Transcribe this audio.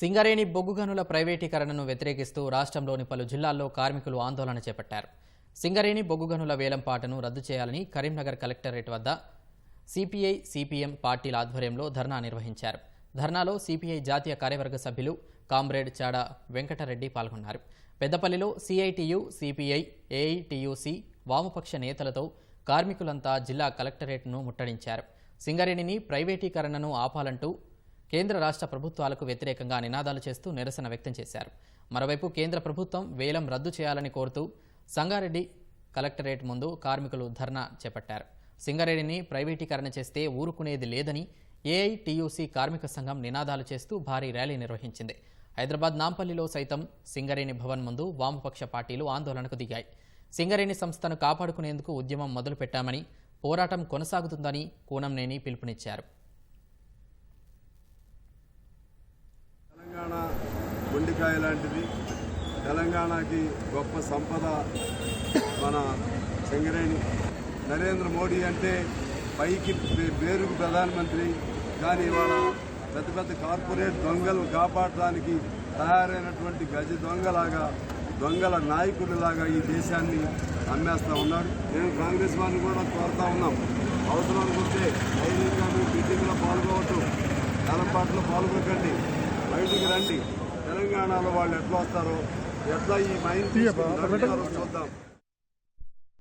సింగరేణి బొగ్గు గనుల ప్రైవేటీకరణను వ్యతిరేకిస్తూ రాష్ట్రంలోని పలు జిల్లాల్లో కార్మికులు ఆందోళన చేపట్టారు. సింగరేణి బొగ్గు గనుల వేలంపాటను రద్దు చేయాలని కరీంనగర్ కలెక్టరేట్ వద్ద సిపిఐ సిపిఎం పార్టీల ఆధ్వర్యంలో ధర్నా నిర్వహించారు. ధర్నాలో సిపిఐ జాతీయ కార్యవర్గ సభ్యులు కామ్రేడ్ చాడ వెంకటరెడ్డి పాల్గొన్నారు. పెద్దపల్లిలో సిఐటియు సిపిఐ ఏఐటియుసి వామపక్ష నేతలతో కార్మికులంతా జిల్లా కలెక్టరేట్ను ముట్టడించారు. సింగరేణిని ప్రైవేటీకరణను ఆపాలంటూ కేంద్ర రాష్ట్ర ప్రభుత్వాలకు వ్యతిరేకంగా నినాదాలు చేస్తూ నిరసన వ్యక్తం చేశారు. మరోవైపు కేంద్ర ప్రభుత్వం వేలం రద్దు చేయాలని కోరుతూ సంగారెడ్డి కలెక్టరేట్ ముందు కార్మికులు ధర్నా చేపట్టారు. సింగారెడ్డిని ప్రైవేటీకరణ చేస్తే ఊరుకునేది లేదని ఏఐటీయూసీ కార్మిక సంఘం నినాదాలు చేస్తూ భారీ ర్యాలీ నిర్వహించింది. హైదరాబాద్ నాంపల్లిలో సైతం సింగరేణి భవన్ ముందు వామపక్ష పార్టీలు ఆందోళనకు దిగాయి. సింగరేణి సంస్థను కాపాడుకునేందుకు ఉద్యమం మొదలుపెట్టామని పోరాటం కొనసాగుతుందని కూనంనేని పిలుపునిచ్చారు. గుండెకాయ లాంటిది. తెలంగాణకి గొప్ప సంపద మన సింగరేణి నరేంద్ర మోడీ అంటే పైకి పేరుకు ప్రధానమంత్రి. కానీ ఇవాళ పెద్ద పెద్ద కార్పొరేట్ దొంగలు కాపాడడానికి తయారైనటువంటి గజ దొంగలాగా దొంగల నాయకుడిలాగా ఈ దేశాన్ని అమ్మేస్తూ ఉన్నాడు. నేను కాంగ్రెస్ వారిని కూడా కోరుతా ఉన్నాం. అవసరం అనుకుంటే ధైర్యంగా మీరు మీటింగ్లో పాల్గొవద్దు. ఏర్పాట్లో పాల్గొకండి. బయటికి రండి. తెలంగాణలో వాళ్ళు ఎట్లా వస్తారో? ఎట్లా ఈ మైండ్ చూద్దాం.